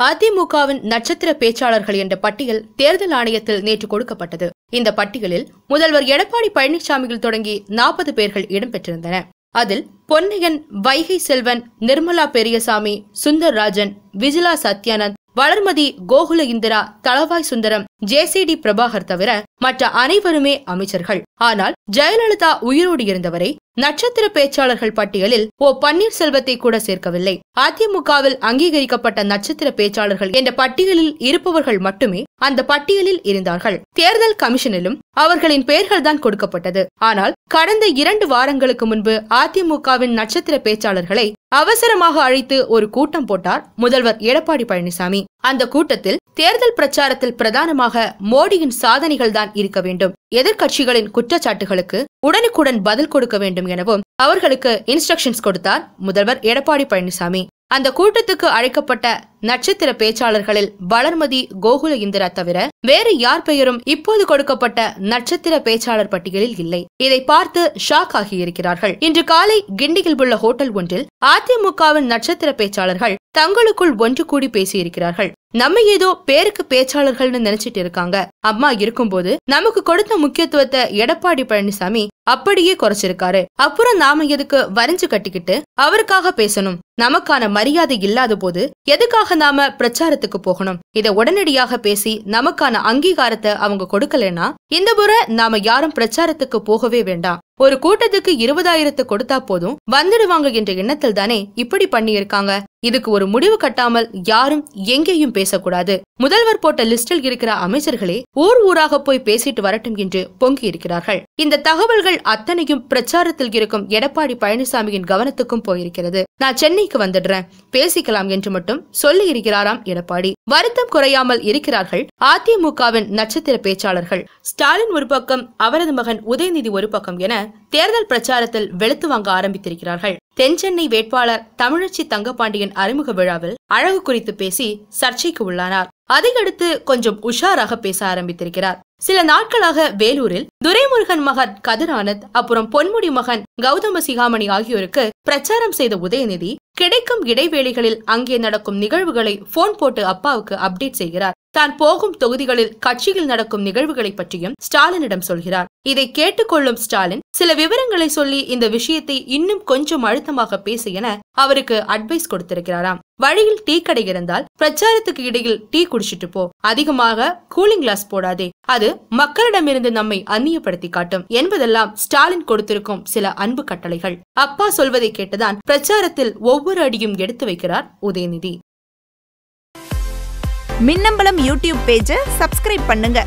அதிமுகவின் நட்சத்திர பேச்சாளர்கள் என்ற பட்டியல் தேர்தல் ஆணையத்தில் நேற்று கொடுக்கப்பட்டது. இந்த பட்டியலில் முதல்வர் எடப்பாடி பழனிசாமியில் தொடங்கி நாற்பது பேர்கள் இடம்பெற்றிருந்தன அதில் பொன்னையன் வைகை செல்வன் நிர்மலா பெரியசாமி சுந்தர்ராஜன் விஜிலா சத்யானந்த் வளர்மதி கோகுல இந்திரா தளவாய் சுந்தரம் ஜேசிடி பிரபாகர் தவிர மற்ற அனைவருமே அமைச்சர்கள். ஆனால் ஜெயலலிதா உயிரோடு இருந்தவரை நட்சத்திர பேச்சாளர்கள் பட்டியலில் ஓ பன்னீர்செல்வத்தை கூட சேர்க்கவில்லை. அதிமுகவில் அங்கீகரிக்கப்பட்ட நட்சத்திர பேச்சாளர்கள் என்ற பட்டியலில் இருப்பவர்கள் மட்டுமே அந்த பட்டியலில் இருந்தார்கள். தேர்தல் கமிஷனிலும் அவர்களின் பெயர்கள் தான் கொடுக்கப்பட்டது. ஆனால் கடந்த இரண்டு வாரங்களுக்கு முன்பு அதிமுகவின் நட்சத்திர பேச்சாளர்களை அவசரமாக அழைத்து ஒரு கூட்டம் போட்டார் முதல்வர் எடப்பாடி பழனிசாமி. அந்த கூட்டத்தில் தேர்தல் பிரச்சாரத்தில் பிரதானமாக மோடியின் சாதனைகள் தான் இருக்க வேண்டும். எதிர்க்கட்சிகளின் குற்றச்சாட்டுகளுக்கு உடனுக்குடன் பதில் கொடுக்க வேண்டும் எனவும் அவர்களுக்கு இன்ஸ்ட்ரக்ஷன்ஸ் கொடுத்தார் முதல்வர் எடப்பாடி பழனிசாமி. அந்த கூட்டத்துக்கு அழைக்கப்பட்ட நட்சத்திர பேச்சாளர்களில் வளர்மதி கோகுல இந்திரா தவிர வேறு யார் பெயரும் இப்போது கொடுக்கப்பட்ட நட்சத்திர பேச்சாளர் பட்டியலில் இல்லை. இதை பார்த்து ஷாக் ஆகியிருக்கிறார்கள். இன்று காலை கிண்டியில் உள்ள ஹோட்டல் ஒன்றில் அதிமுகவின் நட்சத்திர பேச்சாளர்கள் தங்களுக்குள் ஒன்று கூடி பேசியிருக்கிறார்கள். நம்ம ஏதோ பேருக்கு பேச்சாளர்கள்னு நினைச்சிட்டு இருக்காங்க. அம்மா இருக்கும்போது நமக்கு கொடுத்த முக்கியத்துவத்தை எடப்பாடி பழனிசாமி அப்படியே குறைச்சிருக்காரு. அப்புறம் நாம எதுக்கு வரைஞ்சு கட்டிக்கிட்டு அவருக்காக பேசணும். நமக்கான மரியாதை இல்லாத போது எதுக்காக நாம பிரச்சாரத்துக்கு போகணும்? இத உடனடியாக பேசி நமக்கான அங்கீகாரத்தை அவங்க கொடுக்கலனா இந்த முறை நாம யாரும் பிரச்சாரத்துக்கு போகவே வேண்டாம். ஒரு கூட்டத்துக்கு இருபதாயிரத்து கொடுத்தா போதும் வந்துடுவாங்க என்ற எண்ணத்தில் தானே இப்படி பண்ணியிருக்காங்க. இதுக்கு ஒரு முடிவு கட்டாமல் யாரும் எங்கேயும் பேசக்கூடாது. முதல்வர் போட்ட லிஸ்டில் இருக்கிற அமைச்சர்களே ஊர் ஊராக போய் பேசிட்டு வரட்டும் என்று பொங்கி இருக்கிறார்கள். இந்த தகவல்கள் அத்தனையும் பிரச்சாரத்தில் இருக்கும் எடப்பாடி பழனிசாமியின் கவனத்துக்கும் போயிருக்கிறது. நான் சென்னைக்கு வந்துடுறேன். பேசிக்கலாம் என்று மட்டும் சொல்லி இருக்கிறாராம் எடப்பாடி. வருத்தம் குறையாமல் இருக்கிறார்கள். அதிமுகவின் நட்சத்திர பேச்சாளர்கள். ஸ்டாலின் ஒரு பக்கம் அவரது மகன் உதயநிதி ஒரு பக்கம் என தேர்தல் பிரச்சாரத்தில் வெளுத்து வாங்க ஆரம்பித்திருக்கிறார்கள். தென்சென்னை வேட்பாளர் தமிழச்சி தங்கபாண்டியன் அறிமுக விழாவில் அழகு குறித்து பேசி சர்ச்சைக்கு உள்ளானார். அதையடுத்து கொஞ்சம் உஷாராக பேச ஆரம்பித்திருக்கிறார். சில நாட்களாக வேலூரில் துரைமுருகன் மகன் கதிரானந்த் அப்புறம் பொன்முடி மகன் கௌதம சிகாமணி ஆகியோருக்கு பிரச்சாரம் செய்த உதயநிதி கிடைக்கும் இடைவேளைகளில் அங்கே நடக்கும் நிகழ்வுகளை போன் போட்டு அப்பாவுக்கு அப்டேட் செய்கிறார். தான் போகும் தொகுதிகளில் கட்சியில் நடக்கும் நிகழ்வுகளை பற்றியும் ஸ்டாலினிடம் சொல்கிறார். இதை கேட்டுக்கொள்ளும் ஸ்டாலின் சில விவரங்களை சொல்லி இந்த விஷயத்தை இன்னும் கொஞ்சம் அழுத்தமாக பேசு என அவருக்கு அட்வைஸ் கொடுத்திருக்கிறாராம். வழியில் டீ கடை இருந்தால் பிரச்சாரத்துக்கு இடையில் டீ குடிச்சிட்டு போ. அதிகமாக கூலிங் கிளாஸ் போடாதே. அது மக்களிடமிருந்து நம்மை அந்நியப்படுத்தி காட்டும் என்பதெல்லாம் ஸ்டாலின் கொடுத்திருக்கும் சில அன்பு கட்டளைகள். அப்பா சொல்வதை கேட்டுதான் பிரச்சாரத்தில் ஒவ்வொரு அடியும் எடுத்து வைக்கிறார் உதயநிதி. மின்னம்பலம் யூடியூப் பேஜை சப்ஸ்கிரைப் பண்ணுங்க.